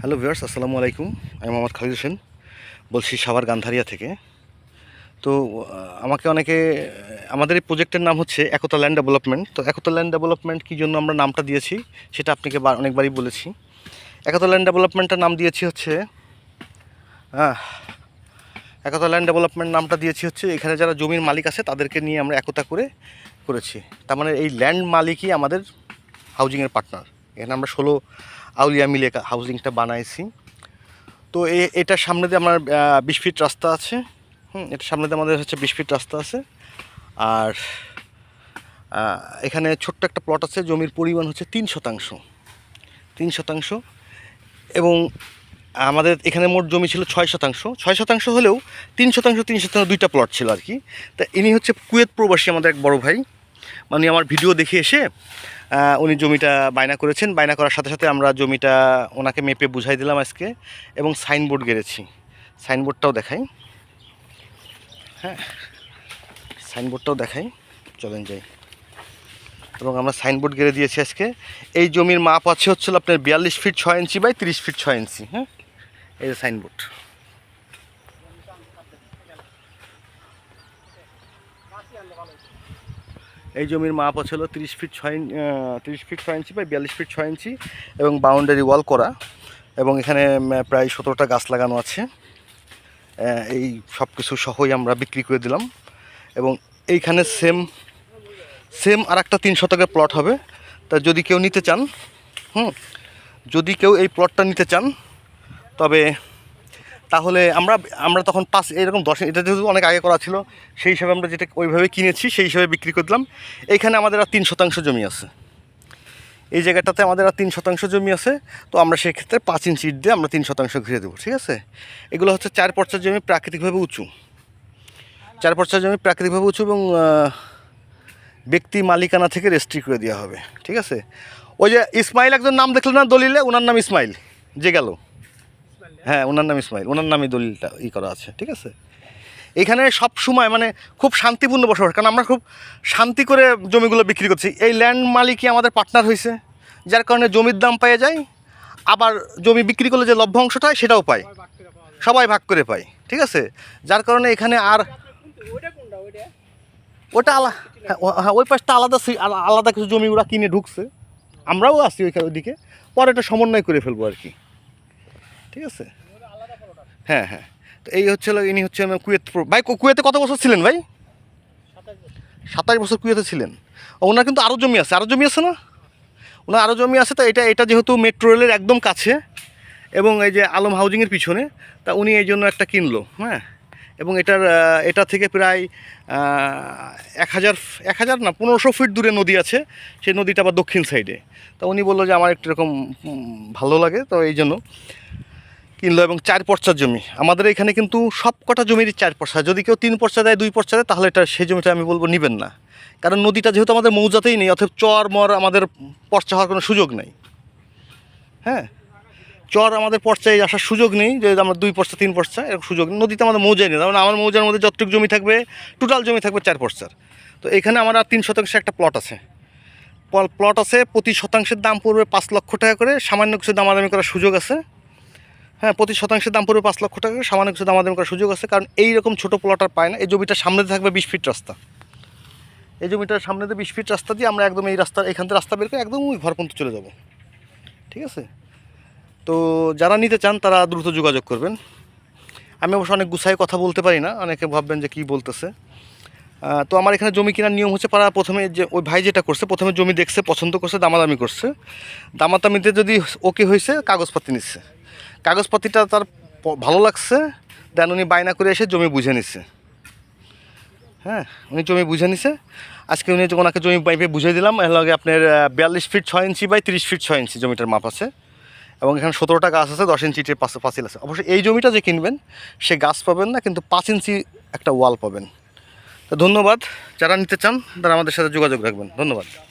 Hello viewers, আসসালামু আলাইকুম। আমি মোহাম্মদ খালিদ হোসেন, বলছি সাভার গান্ধারিয়া থেকে। তো আমাকে অনেকে, আমাদের এই প্রজেক্টের নাম হচ্ছে একতা ল্যান্ড ডেভেলপমেন্ট। তো একতা ল্যান্ড ডেভেলপমেন্ট কী জন্য আমরা নামটা দিয়েছি, সেটা আপনাকে অনেকবারই বলেছি। একতা ল্যান্ড ডেভেলপমেন্টের নাম দিয়েছি হচ্ছে হ্যাঁ একতা ল্যান্ড ডেভেলপমেন্ট নামটা দিয়েছি হচ্ছে, এখানে যারা জমির মালিক আছে, তাদেরকে নিয়ে আমরা একতা করে করেছি। তার মানে এই ল্যান্ড মালিকই আমাদের হাউজিংয়ের পার্টনার এখানে আমরা ষোলো আউলিয়া মিলে হাউজিংটা বানাইছি। তো এ, এটার সামনে দিয়ে আমার বিশ ফিট রাস্তা আছে। হুম, এটার সামনে দিয়ে আমাদের হচ্ছে বিশ ফিট রাস্তা আছে। আর এখানে ছোট্ট একটা প্লট আছে, জমির পরিমাণ হচ্ছে তিন শতাংশ। তিন শতাংশ। এবং আমাদের এখানে মোট জমি ছিল ছয় শতাংশ। ছয় শতাংশ হলেও তিন শতাংশ তিন শতাংশ দুইটা প্লট ছিল আর কি। তা ইনি হচ্ছে কুয়েত প্রবাসী আমাদের এক বড় ভাই। মানে আমার ভিডিও দেখে এসে উনি জমিটা বায়না করেছেন। বায়না করার সাথে সাথে আমরা জমিটা ওনাকে মেপে বুঝাই দিলাম আজকে এবং সাইনবোর্ড গেড়েছি। সাইনবোর্ডটাও দেখাই। হ্যাঁ সাইনবোর্ডটাও দেখাই। চলেন যাই। এবং আমরা সাইনবোর্ড গেড়ে দিয়েছি আজকে। এই জমির মাপ আছে হচ্ছিল আপনার বিয়াল্লিশ ফিট ছয় ইঞ্চি বাই তিরিশ ফিট ছয় ইঞ্চি। হ্যাঁ এই যে সাইনবোর্ড। এই জমির মাপ ছিল তিরিশ ফিট ছয় তিরিশ ফিট ছয় ইঞ্চি বা বিয়াল্লিশ ফিট ছয় ইঞ্চি এবং বাউন্ডারি ওয়াল করা এবং এখানে প্রায় সতেরোটা গাছ লাগানো আছে। এই সব কিছু সহই আমরা বিক্রি করে দিলাম এবং এইখানে সেম সেম আর একটা তিন শতকের প্লট হবে। তা যদি কেউ নিতে চান, হুম, যদি কেউ এই প্লটটা নিতে চান, তবে তাহলে আমরা আমরা তখন পাঁচ, এরকম দশ, এটা যেহেতু অনেক আগে করা ছিল, সেই হিসাবে আমরা যেটা ওইভাবে কিনেছি, সেই হিসাবে বিক্রি করে দিলাম। এইখানে আমাদের আর তিন শতাংশ জমি আছে। এই জায়গাটাতে আমাদের আর তিন শতাংশ জমি আছে, তো আমরা সেক্ষেত্রে পাঁচ ইঞ্চি ইট দিয়ে আমরা তিন শতাংশ ঘিরে দেবো, ঠিক আছে? এগুলো হচ্ছে চার পর্চার জমি প্রাকৃতিকভাবে উঁচু। চার পর্চার জমি প্রাকৃতিকভাবে উঁচু এবং ব্যক্তি মালিকানা থেকে রেস্ট্রি করে দেওয়া হবে, ঠিক আছে? ওই যে ইসমাইল একজন নাম দেখলেন না দলিলে? ওনার নাম ইসমাইল। যে গেল। হ্যাঁ ওনার নাম ইসমাইল। ওনার নামই দলিলটা ই করা আছে ঠিক আছে? এখানে সব সময় মানে খুব শান্তিপূর্ণ বসবাস কারণ আমরা খুব শান্তি করে জমিগুলো বিক্রি করছি। এই ল্যান্ড মালিকই আমাদের পার্টনার হয়েছে যার কারণে জমির দাম পেয়ে যায় আবার জমি বিক্রি করলে যে লভ্য অংশটা হয় সেটাও পায়। সবাই ভাগ করে পায় ঠিক আছে? যার কারণে এখানে আর ওটা আলা হ্যাঁ, হ্যাঁ ওই পাশটা আলাদা আলাদা কিছু জমি ওরা কিনে ঢুকছে। আমরাও আছি ওইখানে ওইদিকে পরে এটা সমন্বয় করে ফেলব আর কি। ঠিক আছে? হ্যাঁ হ্যাঁ। তো এই হচ্ছে ইনি হচ্ছে কুয়েত ভাই কুয়েতে কত বছর ছিলেন ভাই? সাতাশ বছর কুয়েতে ছিলেন। ওনার কিন্তু আরও জমি আছে। আরও জমি আছে না? ওনার আরও জমি আছে, তো এটা এটা যেহেতু মেট্রো রেলের একদম কাছে, এবং এই যে আলম হাউজিংয়ের পিছনে, তা উনি এই জন্য একটা কিনলো হ্যাঁ? এবং এটার এটা থেকে প্রায় এক হাজার এক হাজার না, পনেরোশো ফিট দূরে নদী আছে। সেই নদীটা আবার দক্ষিণ সাইডে তা উনি বলল যে, আমার একটু এরকম ভালো লাগে। তো এই জন্য কিনলো এবং চার পর্চার জমি। আমাদের এখানে কিন্তু সব কটা জমিরই চার পর্চা। যদি কেউ তিন পর্চা দেয়, দুই পর্চা দেয়, তাহলে এটা সেই জমিটা আমি বলব নেবেন না। কারণ নদীটা যেহেতু আমাদের মৌজাতেই নেই অথবা চর, মর আমাদের পর্চা হওয়ার কোনো সুযোগ নেই। হ্যাঁ? চর আমাদের পর্চায় আসার সুযোগ নেই, যে আমরা দুই পর্চা, তিন পর্চা, এরকম সুযোগ নেই। নদীতে আমাদের মৌজাই নেই। মানে আমার মৌজার মধ্যে যতটুকু জমি থাকবে টোটাল জমি থাকবে চার পর্চার। তো এখানে আমার আর তিন শতাংশ একটা প্লট আছে। পল- প্লট আছে, প্রতি শতাংশের দাম পড়বে পাঁচ লক্ষ টাকা করে। সামান্য কিছু দামাদামি করার সুযোগ আছে। হ্যাঁ প্রতি শতাংশের দাম পড়বে পাঁচ লক্ষ টাকা সামান্য কিছু দামাদামি করার সুযোগ আছে, কারণ এই রকম ছোটো প্লট আর পায় না। এই জমিটার সামনে থাকবে বিশ ফিট রাস্তা। এই জমিটার সামনে দিয়ে বিশ ফিট রাস্তা দিয়ে আমরা একদম এই রাস্তা এখান থেকে রাস্তা বের করে একদম ওই ঘর পর্যন্ত চলে যাব। ঠিক আছে? তো যারা নিতে চান, তারা দ্রুত যোগাযোগ করবেন। আমি অবশ্য অনেক গুছাই কথা বলতে পারি না, অনেকে ভাববেন যে কী বলতেছে। তো আমার এখানে জমি কেনার নিয়ম হচ্ছে পাড়া প্রথমে যে ওই ভাই যেটা করছে, প্রথমে জমি দেখছে, পছন্দ করছে, দামাদামি করছে। দামাদামিতে যদি ওকে হয়েছে, কাগজপাতি নিচ্ছে। কাগজপাতিটা তার ভালো লাগছে, দেন উনি বায়না করে এসে জমি বুঝে নিচ্ছে। হ্যাঁ উনি জমি বুঝে নিছে আজকে উনি ওনাকে জমি পাইপে বুঝিয়ে দিলাম, এর লগে আপনার বিয়াল্লিশ ফিট ছয় ইঞ্চি বাই তিরিশ ফিট ছয় ইঞ্চি জমিটার মাপ আছে। এবং এখানে সতেরোটা গাছ আছে, দশ ইঞ্চিটের পাশে পাঁচিল আছে। অবশ্যই এই জমিটা যে কিনবেন, সে গাছ পাবেন না, কিন্তু পাঁচ ইঞ্চি একটা ওয়াল পাবেন। ধন্যবাদ। যারা নিতে চান তারা আমাদের সাথে যোগাযোগ রাখবেন। ধন্যবাদ।